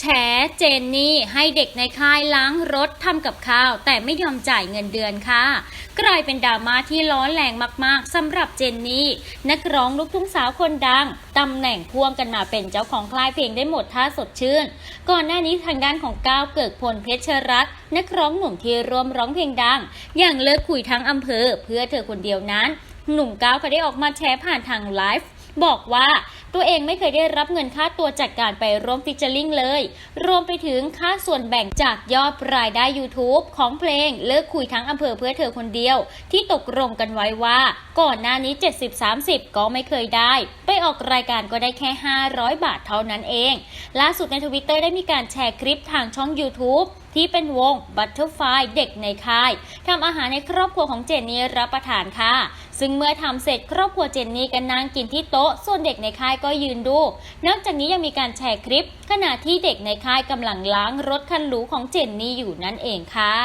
แฉเจนนี่ให้เด็กในค่ายล้างรถทำกับข้าว แต่ไม่ยอมจ่ายเงินเดือนค่ะ กลายเป็นดราม่าที่ร้อนแรงมากๆสำหรับเจนนี่ นักร้องลูกทุ่งสาวคนดังตำแหน่งพ่วงกันมาเป็นเจ้าของค่ายเพลงได้หมดท่าสดชื่น ก่อนหน้านี้ทางด้านของก้าวเกิดพลเพชรรัตน์นักร้องหนุ่มที่ร่วมร้องเพลงดัง อย่างเลิกคุยทั้งอำเภอ เพื่อเธอคนเดียวนั้น หนุ่มก้าวเขาได้ออกมาแชร์ผ่านทางไลฟ์บอกว่า ตัวเองไม่เคยได้รับเงินค่าตัวจากการไปร่วมฟิชเชอร์ลิงเลย รวมไปถึงค่าส่วนแบ่งจากยอดรายได้ YouTube ของเพลงเลิกคุยทั้งอำเภอเพื่อเธอคนเดียว ที่ตกลงกันไว้ว่า ก่อนหน้านี้ 70-30 ก็ไม่เคยได้ ไปออกรายการก็ได้แค่ 500 บาทเท่านั้นเอง ล่าสุดในทวิตเตอร์ได้มีการแชร์คลิปทางช่อง YouTube ที่เป็นวง Butterfly เด็กในค่ายทำอาหารในครอบครัวของเจนนี่รับประทานค่ะ ซึ่งเมื่อทำเสร็จครอบครัวเจนนี่ก็นั่งกินที่โต๊ะ ส่วนเด็กในค่ายก็ยืนดู นอกจากนี้ยังมีการแชร์คลิป ขณะที่เด็กในค่ายกำลังล้างรถคันหรูของเจนนี่อยู่นั่นเองค่ะ